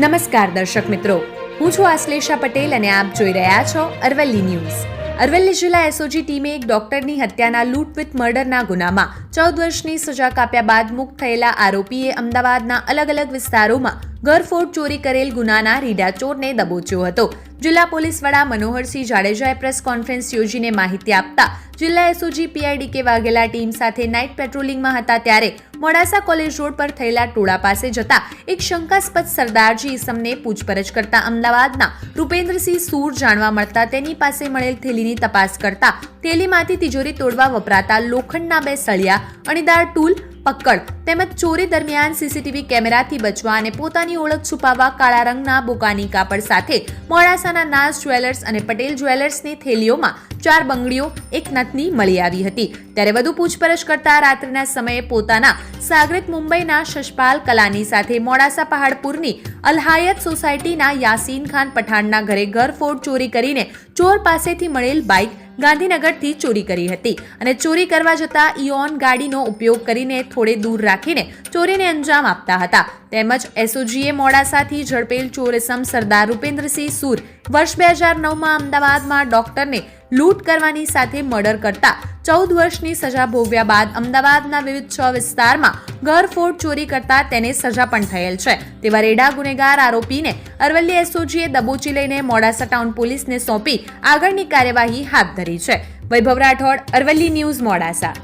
નમસ્કાર દર્શક મિત્રો. હું છું આશ્લેષા પટેલ અને આપ જોઈ રહ્યા છો અરવલ્લી ન્યૂઝ. અરવલ્લી જિલ્લા એસઓજી ટીમે એક ડોક્ટરની હત્યાના લૂંટ વિથ મર્ડરના ગુનામાં ચૌદ વર્ષની સજા કાપ્યા બાદ મુક્ત થયેલા આરોપીએ અમદાવાદના અલગ અલગ વિસ્તારોમાં ઘરફોડ ચોરી કરેલ ગુનાના રીડા ચોરને દબોચ્યો હતો. જિલ્લા પોલીસ વડા મનોહરસિંહ જાડેજાએ પ્રેસ કોન્ફરન્સ યોજીને માહિતી આપતા જિલ્લા SOG PI D K Vaghela team સાથે નાઇટ પેટ્રોલિંગમાં હતા ત્યારે મોડાસા કોલેજ રોડ પર થયેલા ટોળા પાસે જતા એક શંકાસ્પદ સરદારજી ઈસમને પૂછપરછ કરતા અમદાવાદના રૂપેન્દ્રસિંહ સૂર જાણવા મળતા તેની પાસે મળેલ થેલીની તપાસ કરતા થેલીમાંથી તિજોરી તોડવા વપરાતા લોખંડના બે સળિયા, અણીદાર ટૂલ પકડ. તેમજ ચોરી દરમિયાન સીસીટીવી કેમેરાથી બચવા અને પોતાની ઓળખ છુપાવવા કાળા રંગના બોકાની કાપડ સાથે મોડાસાના નાઝ જ્વેલર્સ અને પટેલ જ્વેલર્સની થેલીઓમાં ચાર બંગડીઓ, એક નથની મળી આવી હતી. ત્યારે વધુ પૂછપરછ કરતા રાત્રિના સમયે પોતાના સાગરિત મુંબઈના શશપાલ કલાની સાથે મોડાસા પહાડપુરની અલહાયત સોસાયટીના યાસીન ખાન પઠાણના ઘરે ઘરફોડ ચોરી કરીને ચોર પાસેથી મળેલ બાઇક ગાંધીનગરથી ચોરી કરી હતી અને ચોરી કરવા જતા ઇઓન ગાડીનો ઉપયોગ કરીને થોડે દૂર રાખીને ચોરીને અંજામ આપતા હતા. તેમજ એસઓજીએ મોડાસાથી ઝડપેલ ચોરસમ સરદાર રૂપેન્દ્રસિંહ સૂર વર્ષ બે હજાર નવમાં અમદાવાદમાં ડોક્ટરને લૂંટ કરવાની સાથે મર્ડર કરતા ચૌદ વર્ષની સજા ભોગવ્યા બાદ અમદાવાદના વિવિધ છ વિસ્તારમાં ઘરફોડ ચોરી કરતા તેને સજા પણ થયેલ છે. તેવા રેડા ગુનેગાર આરોપીને અરવલ્લી એસઓજીએ દબોચી લઈને મોડાસા ટાઉન પોલીસને સોંપી આગળની કાર્યવાહી હાથ ધરી છે. વૈભવ રાઠોડ અરવલ્લી ન્યૂઝ મોડાસા.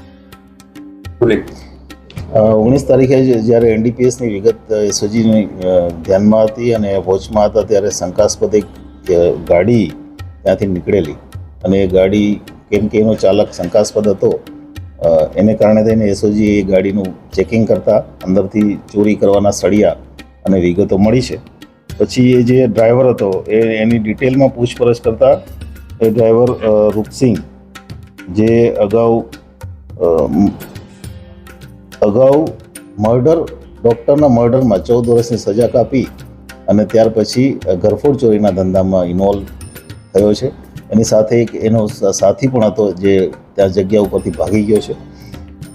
ઓગણીસ તારીખે જ્યારે એનડીપીએસની વિગત એસઓજીની ધ્યાનમાં હતી અને વોચમાં હતા ત્યારે શંકાસ્પદ એક ગાડી ત્યાંથી નીકળેલી અને એ ગાડી કેમ કે એનો ચાલક શંકાસ્પદ હતો. એને કારણે થઈને એસઓજી એ ગાડીનું ચેકિંગ કરતા અંદરથી ચોરી કરવાના સળિયા અને વિગતો મળી છે. પછી એ જે ડ્રાઈવર હતો, એ એની ડિટેલમાં પૂછપરછ કરતા એ ડ્રાઈવર રૂપસિંહ, જે અગાઉ અગાઉ મર્ડર, ડૉક્ટરના મર્ડરમાં ચૌદ વર્ષની સજા કાપી અને ત્યાર પછી ઘરફોડ ચોરીના ધંધામાં ઇન્વોલ્વ થયો છે. એની સાથે એક એનો સાથી પણ હતો જે ત્યાં જગ્યા ઉપરથી ભાગી ગયો છે.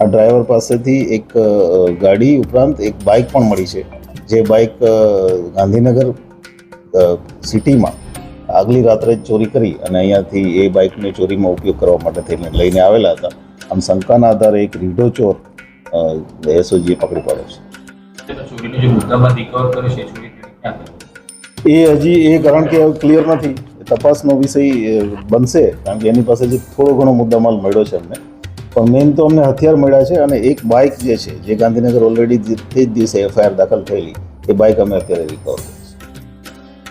આ ડ્રાઈવર પાસેથી એક ગાડી ઉપરાંત એક બાઇક પણ મળી છે. જે બાઇક ગાંધીનગર સિટીમાં આગલી રાત્રે ચોરી કરી અને અહીંયાથી એ બાઇકને ચોરીમાં ઉપયોગ કરવા માટે થઈને લઈને આવેલા હતા. આમ શંકાના આધારે એક રીઢો ચોર એસઓજીએ પકડી પાડ્યો છે. એ હજી એ કારણ કે ક્લિયર નથી. તપાસનો વિષય બનશે, કારણ કે એની પાસે જે થોડો ઘણો મુદ્દામાલ મળ્યો છે અમને. પણ મેઇન તો અમને હથિયાર મળ્યા છે અને એક બાઇક જે છે, જે ગાંધીનગર ઓલરેડી તે જ દિવસે એફઆઈઆર દાખલ થયેલી, એ બાઇક અમે અત્યારે રિકવર કરી